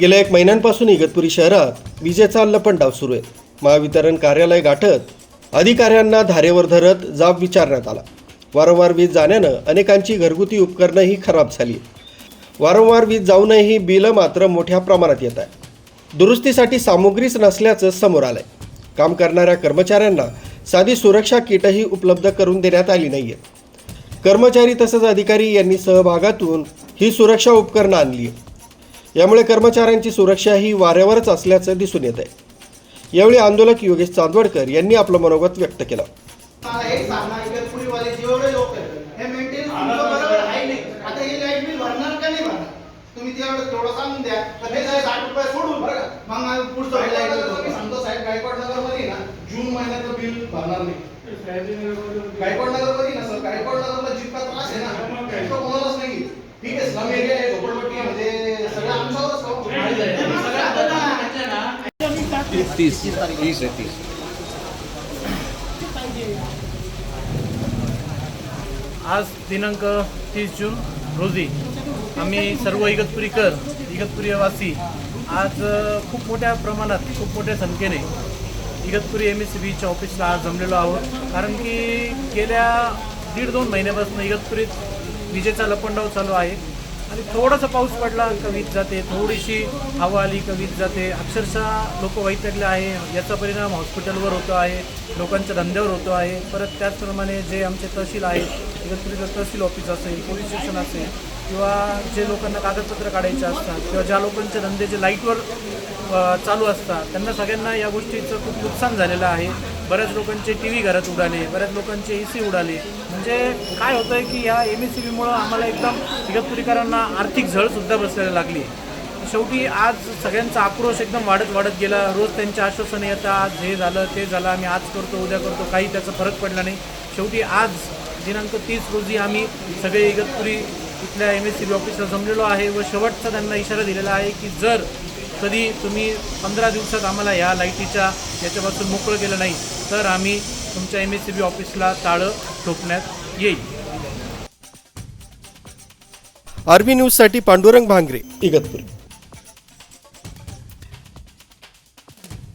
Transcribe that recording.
गेल्या एक महिन्यांपासून इगतपुरी शहरात विजेचा लपंडाव सुरू आहे. महावितरण कार्यालय गाठत अधिकाऱ्यांना धारेवर धरत जाब विचारण्यात आला. वारंवार वीज जाण्यानं अनेकांची घरगुती उपकरणंही खराब झाली. वारंवार वीज जाऊनही बिलं मात्र मोठ्या प्रमाणात येत आहे दुरुस्तीसाठी सामुग्रीच नसल्याचं समोर आलंय. काम करणाऱ्या कर्मचाऱ्यांना साधी सुरक्षा किटही उपलब्ध करून देण्यात आली नाहीये. कर्मचारी तसंच अधिकारी यांनी सहभागातून ही सुरक्षा उपकरणं आणली आहे यामुळे कर्मचाऱ्यांची सुरक्षा ही वाऱ्यावरच असल्याचं दिसून येत आहे यावेळी आंदोलक योगेश चांदवडकर यांनी आपलं मनोगत व्यक्त केलं. गायकवाड नगरमध्ये ना जून महिन्याचं बिल भरणार नाही. गायकवाड नगरमध्ये ना सर गायकवाड नगरला जितका त्रास आहे ना तो कोणालाच नाही. ठीक आहे स्लम एरिया आहे झोपडपट्टी आहे, म्हणजे सगळं आमच्यावरच तीस. तीस आहे तीस आज दिनांक तीस जून रोजी आम्ही सर्व इगतपुरीकर इगतपुरीवासी आज खूप मोठ्या प्रमाणात खूप मोठ्या संख्येने इगतपुरी एम एस सी बीच्या ऑफिसला आज जमलेलो आहोत. कारण की गेल्या दीड दोन महिन्यापासून इगतपुरीत विजेचा लपंडाव चालू आहे. आणि थोडासा पाऊस पडला कवीत जाते थोडीशी हवा आली कवीत जाते. अक्षरशः लोक वैतरले आहे. याचा परिणाम हॉस्पिटलवर होतो आहे लोकांच्या धंद्यावर होतो आहे. परत त्याचप्रमाणे जे आमचे तहसील आहेत तहसील ऑफिस असेल पोलीस स्टेशन असेल किंवा जे लोकांना कागदपत्र काढायचे असतात किंवा ज्या लोकांचे धंदे जे लाईटवर चालू असतात त्यांना सगळ्यांना या गोष्टीचं खूप नुकसान झालेलं आहे. बऱ्याच लोकांचे टी व्ही घरात उडाले बऱ्याच लोकांचे ए सी उडाले. म्हणजे काय होतं आहे की या एम एस सी बीमुळं आम्हाला एकदम इगतपुरीकरांना आर्थिक झळसुद्धा बसायला लागली. शेवटी आज सगळ्यांचा आक्रोश एकदम वाढत वाढत गेला. रोज त्यांचे आश्वासनं येतात आज हे झालं ते झालं आम्ही आज करतो उद्या करतो काही त्याचा फरक पडला नाही. शेवटी आज दिनांक तीस रोजी आम्ही सगळे इगतपुरी इथल्या एम एस सी बी ऑफिसला जमलेलो आहे व शेवटचा त्यांना इशारा दिलेला आहे की जर कधी तुम्ही पंधरा दिवसात आम्हाला ह्या लाईटीच्या याच्यापासून मोकळं केलं नाही तर आम्ही तुमच्या एम एस सी बी ऑफिसला ताळं ठोकण्यात येईल. आरबी न्यूजसाठी पांडुरंग भांगरे इगतपुरी.